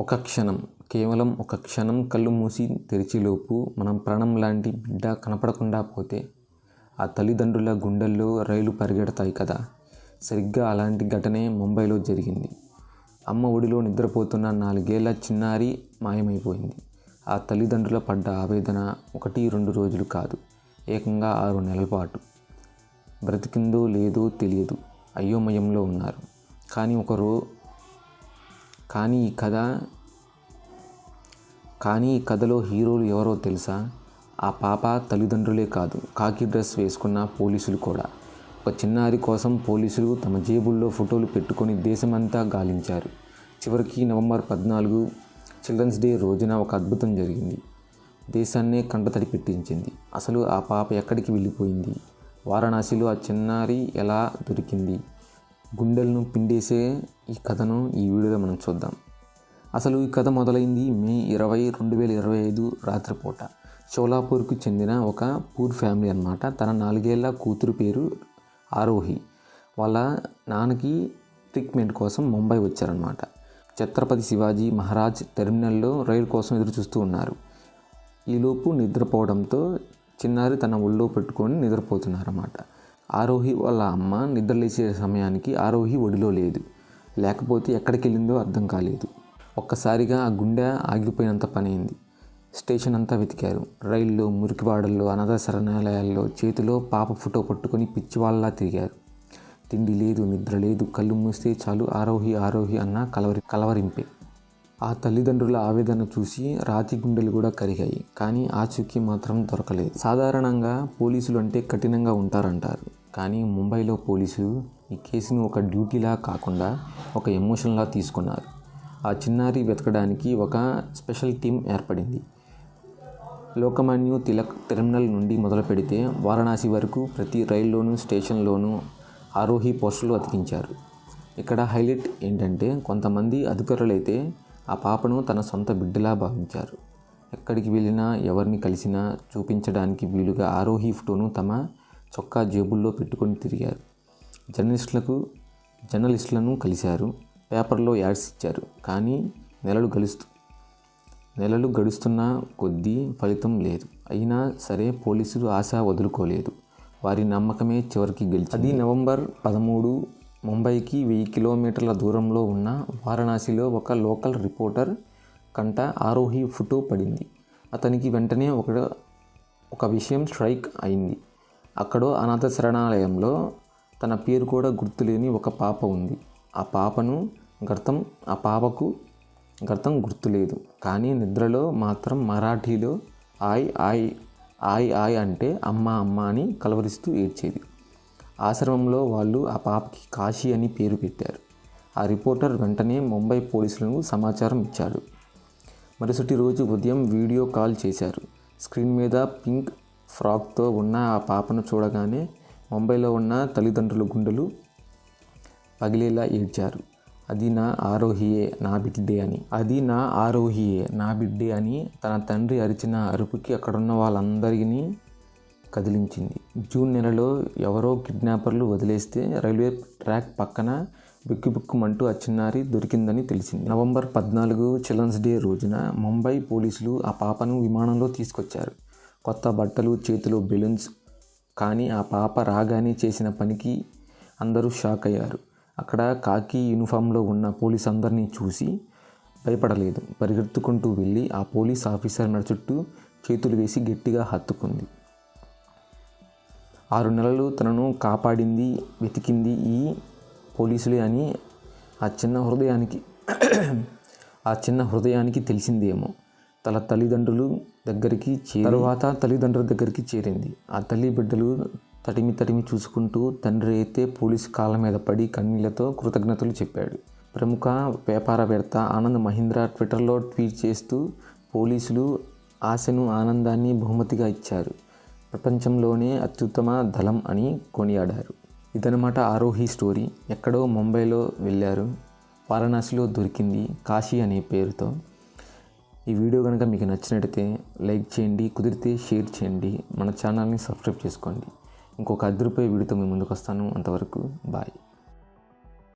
ఒక క్షణం కేవలం ఒక క్షణం కళ్ళు మూసి తెరిచేలోపు మనం ప్రాణం లాంటి బిడ్డ కనపడకుండా పోతే ఆ తల్లిదండ్రుల గుండెల్లో రైలు పరిగెడతాయి కదా. సరిగ్గా అలాంటి ఘటనే ముంబైలో జరిగింది. అమ్మ ఒడిలో నిద్రపోతున్న నాలుగేళ్ళ చిన్నారి మాయమైపోయింది. ఆ తల్లిదండ్రుల పడ్డ ఆవేదన ఒకటి రెండు రోజులు కాదు ఏకంగా ఆరు నెలల పాటు. బ్రతికిందో లేదో తెలియదు. అయోమయంలో ఉన్నారు. కానీ ఒకరో కానీ ఈ కథ కానీ ఈ కథలో హీరోలు ఎవరో తెలుసా? ఆ పాప తల్లిదండ్రులే కాదు కాకి డ్రెస్ వేసుకున్న పోలీసులు కూడా. ఒక చిన్నారి కోసం పోలీసులు తమ జేబుల్లో ఫోటోలు పెట్టుకొని దేశమంతా గాలించారు. చివరికి నవంబర్ పద్నాలుగు చిల్డ్రన్స్ డే రోజున ఒక అద్భుతం జరిగింది. దేశాన్నే కంటతడి పెట్టించింది. అసలు ఆ పాప ఎక్కడికి వెళ్ళిపోయింది? వారణాసిలో ఆ చిన్నారి ఎలా దొరికింది? గుండెలను పిండేసే ఈ కథను ఈ వీడియోలో మనం చూద్దాం. అసలు ఈ కథ మొదలైంది మే ఇరవై రెండు వేల ఇరవై ఐదు రాత్రిపూట. షోలాపూర్కు చెందిన ఒక పూర్ ఫ్యామిలీ అన్నమాట. తన నాలుగేళ్ళ కూతురు పేరు ఆరోహి. వాళ్ళ నాన్నకి ట్రీట్మెంట్ కోసం ముంబై వచ్చారనమాట ఛత్రపతి శివాజీ మహారాజ్ టెర్మినల్లో రైలు కోసం ఎదురు చూస్తూ ఉన్నారు. ఈలోపు నిద్రపోవడంతో చిన్నారి తన ఒళ్ళో పెట్టుకొని నిద్రపోతున్నారన్నమాట. ఆరోహి వాళ్ళ అమ్మ నిద్రలేసే సమయానికి ఆరోహి ఒడిలో లేదు. లేకపోతే ఎక్కడికి వెళ్ళిందో అర్థం కాలేదు. ఒక్కసారిగా ఆ గుండె ఆగిపోయినంత పనైంది. స్టేషన్ అంతా వెతికారు. రైల్లో మురికివాడల్లో అనాథ శరణాలయాల్లో చేతిలో పాప ఫోటో పట్టుకొని పిచ్చివాళ్ళలా తిరిగారు. తిండి లేదు నిద్ర లేదు కళ్ళు మూస్తే చాలు ఆరోహి ఆరోహి అన్న కలవరి కలవరింపే. ఆ తల్లిదండ్రుల ఆవేదన చూసి రాతి గుండెలు కూడా కరిగాయి. కానీ ఆచూకీ మాత్రం దొరకలేదు. సాధారణంగా పోలీసులు అంటే కఠినంగా ఉంటారంటారు. కానీ ముంబైలో పోలీసులు ఈ కేసును ఒక డ్యూటీలా కాకుండా ఒక ఎమోషన్లా తీసుకున్నారు. ఆ చిన్నారి వెతకడానికి ఒక స్పెషల్ టీం ఏర్పడింది. లోకమాన్యు తిలక్ టెర్మినల్ నుండి మొదలు పెడితే వారణాసి వరకు ప్రతి రైల్లోనూ స్టేషన్లోనూ ఆరోహి పోస్టులు అతికించారు. ఇక్కడ హైలైట్ ఏంటంటే కొంతమంది అధికారులైతే ఆ పాపను తన సొంత బిడ్డలా భావించారు. ఎక్కడికి వెళ్ళినా ఎవరిని కలిసినా చూపించడానికి వీలుగా ఆరోహి ఫోటోను తమ చొక్కా జేబుల్లో పెట్టుకొని తిరిగారు. జర్నలిస్టులకు జర్నలిస్టులను కలిశారు. పేపర్లో యాడ్స్ ఇచ్చారు. కానీ నెలలు గలుస్తూ నెలలు గడుస్తున్న కొద్దీ ఫలితం లేదు. అయినా సరే పోలీసులు ఆశ వదులుకోలేదు. వారి నమ్మకమే చివరికి గెలిచి అది నవంబర్ పదమూడు ముంబైకి వెయ్యి కిలోమీటర్ల దూరంలో ఉన్న వారణాసిలో ఒక లోకల్ రిపోర్టర్ కంట ఆరోహి ఫోటో పడింది. అతనికి వెంటనే ఒక ఒక విషయం స్ట్రైక్ అయింది. అక్కడో అనాథ శరణాలయంలో తన పేరు కూడా గుర్తులేని ఒక పాప ఉంది. ఆ పాపను గర్తం ఆ పాపకు గర్తం గుర్తులేదు. కానీ నిద్రలో మాత్రం మరాఠీలో ఆయ్ ఆయ్ ఆయ్ ఆయ్ అంటే అమ్మ అమ్మ అని కలవరిస్తూ ఏడ్చేది. ఆశ్రమంలో వాళ్ళు ఆ పాపకి కాశీ అని పేరు పెట్టారు. ఆ రిపోర్టర్ వెంటనే ముంబై పోలీసులకు సమాచారం ఇచ్చాడు. మరుసటి రోజు ఉదయం వీడియో కాల్ చేశారు. స్క్రీన్ మీద పింక్ ఫ్రాక్తో ఉన్న ఆ పాపను చూడగానే ముంబైలో ఉన్న తల్లిదండ్రుల గుండెలు పగిలేలా ఏడ్చారు. అది నా ఆరోహియే నా బిడ్డే అని. అది నా ఆరోహియే నా బిడ్డే అని తన తండ్రి అరిచిన అరుపుకి అక్కడున్న వాళ్ళందరినీ కదిలించింది. జూన్ నెలలో ఎవరో కిడ్నాపర్లు వదిలేస్తే రైల్వే ట్రాక్ పక్కన బిక్కుబిక్కుమంటూ ఆ చిన్నారి దొరికిందని తెలిసింది. నవంబర్ పద్నాలుగు చిల్డ్రన్స్ డే రోజున ముంబై పోలీసులు ఆ పాపను విమానంలో తీసుకొచ్చారు. కొత్త బట్టలు చేతిలో బెలూన్స్ కానీ ఆ పాప రాగానే చేసిన పనికి అందరూ షాక్ అయ్యారు. అక్కడ కాకి యూనిఫామ్లో ఉన్న పోలీస్ అందరినీ చూసి భయపడలేదు. పరిగెత్తుకుంటూ వెళ్ళి ఆ పోలీస్ ఆఫీసర్ మెడ చుట్టూ చేతులు వేసి గట్టిగా హత్తుకుంది. ఆరు నెలలు తనను కాపాడింది వెతికింది ఈ పోలీసులే అని ఆ చిన్న హృదయానికి ఆ చిన్న హృదయానికి తెలిసిందేమో. తన తల్లిదండ్రులు దగ్గరికి తర్వాత తల్లిదండ్రుల దగ్గరికి చేరింది. ఆ తల్లి బిడ్డలు తటిమి తటిమి చూసుకుంటూ తండ్రి అయితే పోలీసు కాళ్ళ మీద పడి కన్నీళ్ళతో కృతజ్ఞతలు చెప్పాడు. ప్రముఖ వ్యాపారవేత్త ఆనంద్ మహీంద్రా ట్విట్టర్లో ట్వీట్ చేస్తూ పోలీసులు ఆశను ఆనందాన్ని బహుమతిగా ఇచ్చారు. ప్రపంచంలోనే అత్యుత్తమ దళం అని కొనియాడారు. ఇదనమాట ఆరోహి స్టోరీ. ఎక్కడో ముంబైలో వెళ్ళారు. వారణాసిలో దొరికింది కాశీ అనే పేరుతో. ఈ వీడియో కనుక మీకు నచ్చినట్టయితే లైక్ చేయండి కుదిరితే షేర్ చేయండి మన ఛానల్ని సబ్స్క్రైబ్ చేసుకోండి. ఇంకొక అద్దరిపోయే వీడియోతో మీ ముందుకు వస్తాను. అంతవరకు బాయ్.